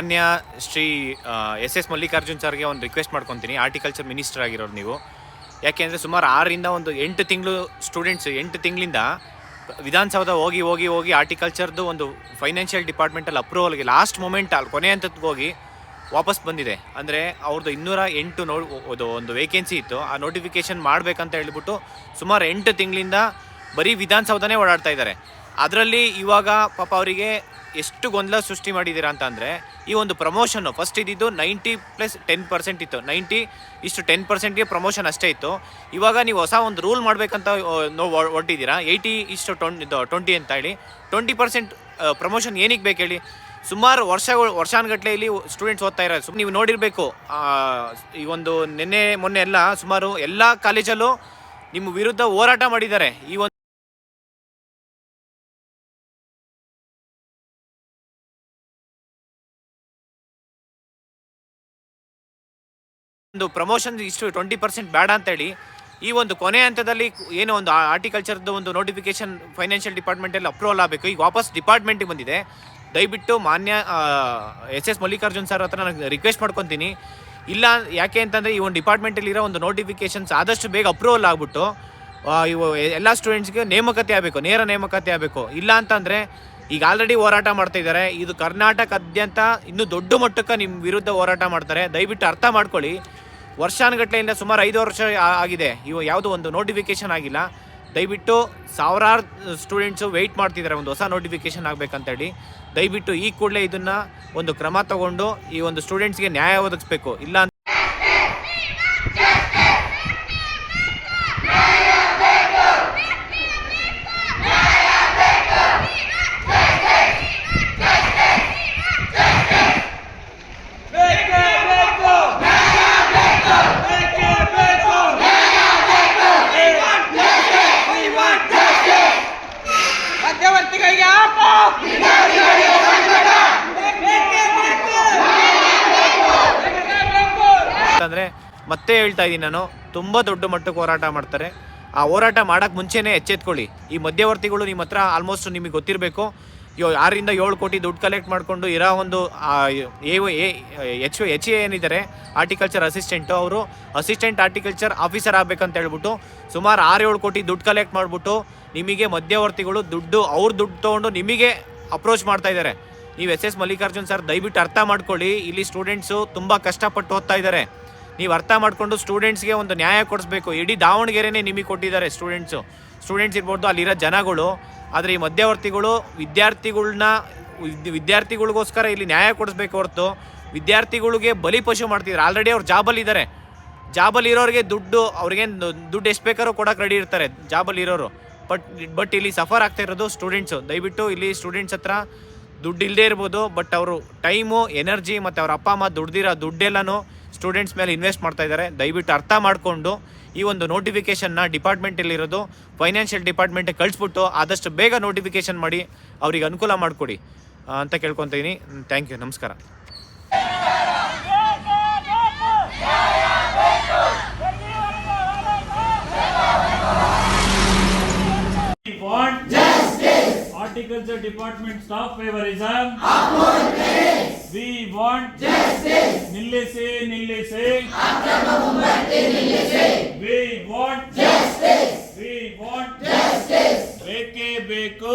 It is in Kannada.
ಮಾನ್ಯ ಶ್ರೀ ಎಸ್ ಎಸ್ ಮಲ್ಲಿಕಾರ್ಜುನ್ ಸರ್ಗೆ ಒಂದು ರಿಕ್ವೆಸ್ಟ್ ಮಾಡ್ಕೊತೀನಿ. ಆರ್ಟಿಕಲ್ಚರ್ ಮಿನಿಸ್ಟರ್ ಆಗಿರೋರು ನೀವು. ಯಾಕೆಂದರೆ ಸುಮಾರು ಆರರಿಂದ ಒಂದು ಎಂಟು ತಿಂಗಳು ಸ್ಟೂಡೆಂಟ್ಸ್ ಎಂಟು ತಿಂಗಳಿಂದ ವಿಧಾನಸೌಧ ಹೋಗಿ ಹೋಗಿ ಹೋಗಿ ಆರ್ಟಿಕಲ್ಚರ್ದು ಒಂದು ಫೈನಾನ್ಷಿಯಲ್ ಡಿಪಾರ್ಟ್ಮೆಂಟಲ್ಲಿ ಅಪ್ರೂವಲ್ಗೆ ಲಾಸ್ಟ್ ಮೂಮೆಂಟ್ ಅಲ್ಲಿ ಕೊನೆ ಹಂತಕ್ಕೆ ಹೋಗಿ ವಾಪಸ್ ಬಂದಿದೆ. ಅಂದರೆ ಅವ್ರದ್ದು ಇನ್ನೂರ ಎಂಟು ನೋ, ಅದು ಒಂದು ವೇಕೆನ್ಸಿ ಇತ್ತು. ಆ ನೋಟಿಫಿಕೇಶನ್ ಮಾಡಬೇಕಂತ ಹೇಳ್ಬಿಟ್ಟು ಸುಮಾರು ಎಂಟು ತಿಂಗಳಿಂದ ಬರೀ ವಿಧಾನಸೌಧನೇ ಓಡಾಡ್ತಾ ಇದ್ದಾರೆ. ಅದರಲ್ಲಿ ಇವಾಗ ಪಾಪ ಅವರಿಗೆ ಎಷ್ಟು ಗೊಂದಲ ಸೃಷ್ಟಿ ಮಾಡಿದ್ದೀರಾ ಅಂತಂದರೆ, ಈ ಒಂದು ಪ್ರಮೋಷನ್ನು ಫಸ್ಟ್ ಇದ್ದಿದ್ದು ನೈಂಟಿ ಪ್ಲಸ್ ಟೆನ್ ಪರ್ಸೆಂಟ್ ಇತ್ತು. ನೈಂಟಿ ಇಷ್ಟು ಟೆನ್ ಪರ್ಸೆಂಟ್ಗೆ ಪ್ರಮೋಷನ್ ಅಷ್ಟೇ ಇತ್ತು. ಇವಾಗ ನೀವು ಹೊಸ ಒಂದು ರೂಲ್ ಮಾಡಬೇಕಂತ ನೋ ಹೊರಟಿದ್ದೀರಾ ಏಯ್ಟಿ ಇಷ್ಟು ಟೊನ್, ಇದು ಟ್ವೆಂಟಿ ಅಂತ ಹೇಳಿ. ಟ್ವೆಂಟಿ ಪರ್ಸೆಂಟ್ ಪ್ರಮೋಷನ್ ಏನಕ್ಕೆ ಬೇಕು ಹೇಳಿ? ಸುಮಾರು ವರ್ಷಗಳು ವರ್ಷಾನುಗಟ್ಟಲೆ ಇಲ್ಲಿ ಸ್ಟೂಡೆಂಟ್ಸ್ ಓದ್ತಾ ಇರೋದು. ಸುಮ್ಮನೆ ನೀವು ನೋಡಿರಬೇಕು. ಈ ಒಂದು ನಿನ್ನೆ, ಮೊನ್ನೆ ಎಲ್ಲ ಸುಮಾರು ಎಲ್ಲ ಕಾಲೇಜಲ್ಲೂ ನಿಮ್ಮ ವಿರುದ್ಧ ಹೋರಾಟ ಮಾಡಿದ್ದಾರೆ. ಈ ಒಂದು ಒಂದು ಪ್ರಮೋಷನ್ ಇಷ್ಟು ಟ್ವೆಂಟಿ ಪರ್ಸೆಂಟ್ ಬೇಡ ಅಂತೇಳಿ, ಈ ಒಂದು ಕೊನೆ ಹಂತದಲ್ಲಿ ಏನೋ ಒಂದು ಆರ್ಟಿಕಲ್ಚರ್ದು ಒಂದು ನೋಟಿಫಿಕೇಶನ್ ಫೈನಾನ್ಷಿಯಲ್ ಡಿಪಾರ್ಟ್ಮೆಂಟಲ್ಲಿ ಅಪ್ರೂವಲ್ ಆಗಬೇಕು. ಈಗ ವಾಪಸ್ ಡಿಪಾರ್ಟ್ಮೆಂಟಿಗೆ ಬಂದಿದೆ. ದಯವಿಟ್ಟು ಮಾನ್ಯ ಎಸ್ ಎಸ್ ಮಲ್ಲಿಕಾರ್ಜುನ್ ಸರ್ ಹತ್ರ ನಾನು ರಿಕ್ವೆಸ್ಟ್ ಮಾಡ್ಕೊತೀನಿ. ಇಲ್ಲ, ಯಾಕೆ ಅಂತಂದರೆ ಈ ಒಂದು ಡಿಪಾರ್ಟ್ಮೆಂಟಲ್ಲಿರೋ ಒಂದು ನೋಟಿಫಿಕೇಷನ್ಸ್ ಆದಷ್ಟು ಬೇಗ ಅಪ್ರೂವಲ್ ಆಗಿಬಿಟ್ಟು ಇವು ಎಲ್ಲ ಸ್ಟೂಡೆಂಟ್ಸ್ಗೆ ನೇಮಕತೆ ಆಗಬೇಕು, ನೇರ ನೇಮಕತೆ ಆಗಬೇಕು. ಇಲ್ಲ ಅಂತಂದರೆ, ಈಗ ಆಲ್ರೆಡಿ ಹೋರಾಟ ಮಾಡ್ತಾ ಇದ್ದಾರೆ. ಇದು ಕರ್ನಾಟಕದಾದ್ಯಂತ ಇನ್ನೂ ದೊಡ್ಡ ಮಟ್ಟಕ್ಕೆ ನಿಮ್ಮ ವಿರುದ್ಧ ಹೋರಾಟ ಮಾಡ್ತಾರೆ. ದಯವಿಟ್ಟು ಅರ್ಥ ಮಾಡ್ಕೊಳ್ಳಿ. ವರ್ಷಾನುಗಟ್ಟಲೆಯಿಂದ ಸುಮಾರು ಐದು ವರ್ಷ ಆಗಿದೆ. ಇವು ಯಾವುದೋ ಒಂದು ನೋಟಿಫಿಕೇಶನ್ ಆಗಿಲ್ಲ. ದಯವಿಟ್ಟು ಸಾವಿರಾರು ಸ್ಟೂಡೆಂಟ್ಸು ವೆಯ್ಟ್ ಮಾಡ್ತಿದ್ದಾರೆ ಒಂದು ಹೊಸ ನೋಟಿಫಿಕೇಶನ್ ಆಗಬೇಕಂತೇಳಿ. ದಯವಿಟ್ಟು ಈ ಕೂಡಲೇ ಇದನ್ನು ಒಂದು ಕ್ರಮ ತಗೊಂಡು ಈ ಒಂದು ಸ್ಟೂಡೆಂಟ್ಸ್ಗೆ ನ್ಯಾಯ ಒದಗಿಸ್ಬೇಕು. ಇಲ್ಲ ಅಂತ ಬೇಕೇ ಬೇಕು ಬೇಕೇ ಬೇಕು We want justice. ಮಧ್ಯವರ್ತಿಗಳಿಗೆ ಆಟ ಬೇಕೇ ಬೇಕು ಬೇಕೇ ಬೇಕು ಅಂತಂದರೆ ಮತ್ತೆ ಹೇಳ್ತಾ ಇದ್ದೀನಿ ನಾನು, ತುಂಬ ದೊಡ್ಡ ಮಟ್ಟಕ್ಕೆ ಹೋರಾಟ ಮಾಡ್ತಾರೆ. ಆ ಹೋರಾಟ ಮಾಡೋಕ್ಕೆ ಮುಂಚೆನೇ ಎಚ್ಚೆತ್ಕೊಳ್ಳಿ. ಈ ಮಧ್ಯವರ್ತಿಗಳು ನಿಮ್ಮ ಹತ್ರ ಆಲ್ಮೋಸ್ಟ್ ನಿಮಗೆ ಗೊತ್ತಿರಬೇಕು. ಆರರಿಂದ ಏಳು ಕೋಟಿ ದುಡ್ಡು ಕಲೆಕ್ಟ್ ಮಾಡಿಕೊಂಡು ಇರೋ ಒಂದು ಎ ಎಚ್ ಎಚ್ ಎ ಏನಿದ್ದಾರೆ ಆರ್ಟಿಕಲ್ಚರ್ ಅಸಿಸ್ಟೆಂಟು ಅವರು ಅಸಿಸ್ಟೆಂಟ್ ಆರ್ಟಿಕಲ್ಚರ್ ಆಫೀಸರ್ ಆಗಬೇಕಂತ ಹೇಳ್ಬಿಟ್ಟು ಸುಮಾರು ಆರು ಏಳು ಕೋಟಿ ದುಡ್ಡು ಕಲೆಕ್ಟ್ ಮಾಡಿಬಿಟ್ಟು ನಿಮಗೆ ಮಧ್ಯವರ್ತಿಗಳು ದುಡ್ಡು, ಅವ್ರ ದುಡ್ಡು ತೊಗೊಂಡು ನಿಮಗೆ ಅಪ್ರೋಚ್ ಮಾಡ್ತಾ ಇದ್ದಾರೆ. ನೀವು ಎಸ್ ಎಸ್ ಮಲ್ಲಿಕಾರ್ಜುನ್ ಸರ್ ದಯವಿಟ್ಟು ಅರ್ಥ ಮಾಡ್ಕೊಳ್ಳಿ, ಇಲ್ಲಿ ಸ್ಟೂಡೆಂಟ್ಸು ತುಂಬ ಕಷ್ಟಪಟ್ಟು ಓದ್ತಾ ಇದ್ದಾರೆ. ನೀವು ಅರ್ಥ ಮಾಡಿಕೊಂಡು ಸ್ಟೂಡೆಂಟ್ಸ್ಗೆ ಒಂದು ನ್ಯಾಯ ಕೊಡಿಸ್ಬೇಕು. ಇಡೀ ದಾವಣಗೆರೆನೇ ನಿಮಗೆ ಕೊಟ್ಟಿದ್ದಾರೆ ಸ್ಟೂಡೆಂಟ್ಸು ಸ್ಟೂಡೆಂಟ್ಸ್ ಇರ್ಬೋದು, ಅಲ್ಲಿರೋ ಜನಗಳು. ಆದರೆ ಈ ಮಧ್ಯವರ್ತಿಗಳು ವಿದ್ಯಾರ್ಥಿಗಳನ್ನ ವಿದ್- ವಿದ್ಯಾರ್ಥಿಗಳಿಗೋಸ್ಕರ ಇಲ್ಲಿ ನ್ಯಾಯ ಕೊಡಿಸ್ಬೇಕು ಹೊರತು ವಿದ್ಯಾರ್ಥಿಗಳಿಗೆ ಬಲಿಪಶು ಮಾಡ್ತಿದ್ದಾರೆ. ಆಲ್ರೆಡಿ ಅವ್ರು ಜಾಬಲ್ಲಿ ಇದ್ದಾರೆ ಜಾಬಲ್ಲಿ ಇರೋರಿಗೆ ದುಡ್ಡು ಅವ್ರಿಗೇನು ದುಡ್ಡು ಎಷ್ಟು ಬೇಕಾದ್ರೂ ಕೊಡೋಕೆ ರೆಡಿ ಇರ್ತಾರೆ ಜಾಬಲ್ಲಿ ಇರೋರು. ಬಟ್ ಬಟ್ ಇಲ್ಲಿ ಸಫರ್ ಆಗ್ತಾ ಇರೋದು ಸ್ಟೂಡೆಂಟ್ಸು ದಯವಿಟ್ಟು ಇಲ್ಲಿ ಸ್ಟೂಡೆಂಟ್ಸ್ ಹತ್ರ ದುಡ್ಡು ಇಲ್ಲದೇ ಇರ್ಬೋದು ಬಟ್ ಅವರು ಟೈಮು ಎನರ್ಜಿ ಮತ್ತು ಅವ್ರ ಅಪ್ಪ, ಅಮ್ಮ ದುಡ್ದಿರೋ ದುಡ್ಡೆಲ್ಲನೂ ಸ್ಟೂಡೆಂಟ್ಸ್ ಮೇಲೆ ಇನ್ವೆಸ್ಟ್ ಮಾಡ್ತಾ ಇದ್ದಾರೆ ದಯವಿಟ್ಟು ಅರ್ಥ ಮಾಡಿಕೊಂಡು ಈ ಒಂದು ನೋಟಿಫಿಕೇಷನ್ನ ಡಿಪಾರ್ಟ್ಮೆಂಟಲ್ಲಿರೋದು ಫೈನಾನ್ಷಿಯಲ್ ಡಿಪಾರ್ಟ್ಮೆಂಟಿಗೆ ಕಳಿಸ್ಬಿಟ್ಟು ಆದಷ್ಟು ಬೇಗ ನೋಟಿಫಿಕೇಷನ್ ಮಾಡಿ ಅವ್ರಿಗೆ ಅನುಕೂಲ ಮಾಡಿಕೊಡಿ ಅಂತ ಕೇಳ್ಕೊತೀನಿ ಥ್ಯಾಂಕ್ ಯು ನಮಸ್ಕಾರ. Horticulture Department staff favorism. We want justice. ನಿಲ್ಲಿಸಿ ನಿಲ್ಲಿಸಿ We want justice. We want justice. ಬೇಕೇ ಬೇಕು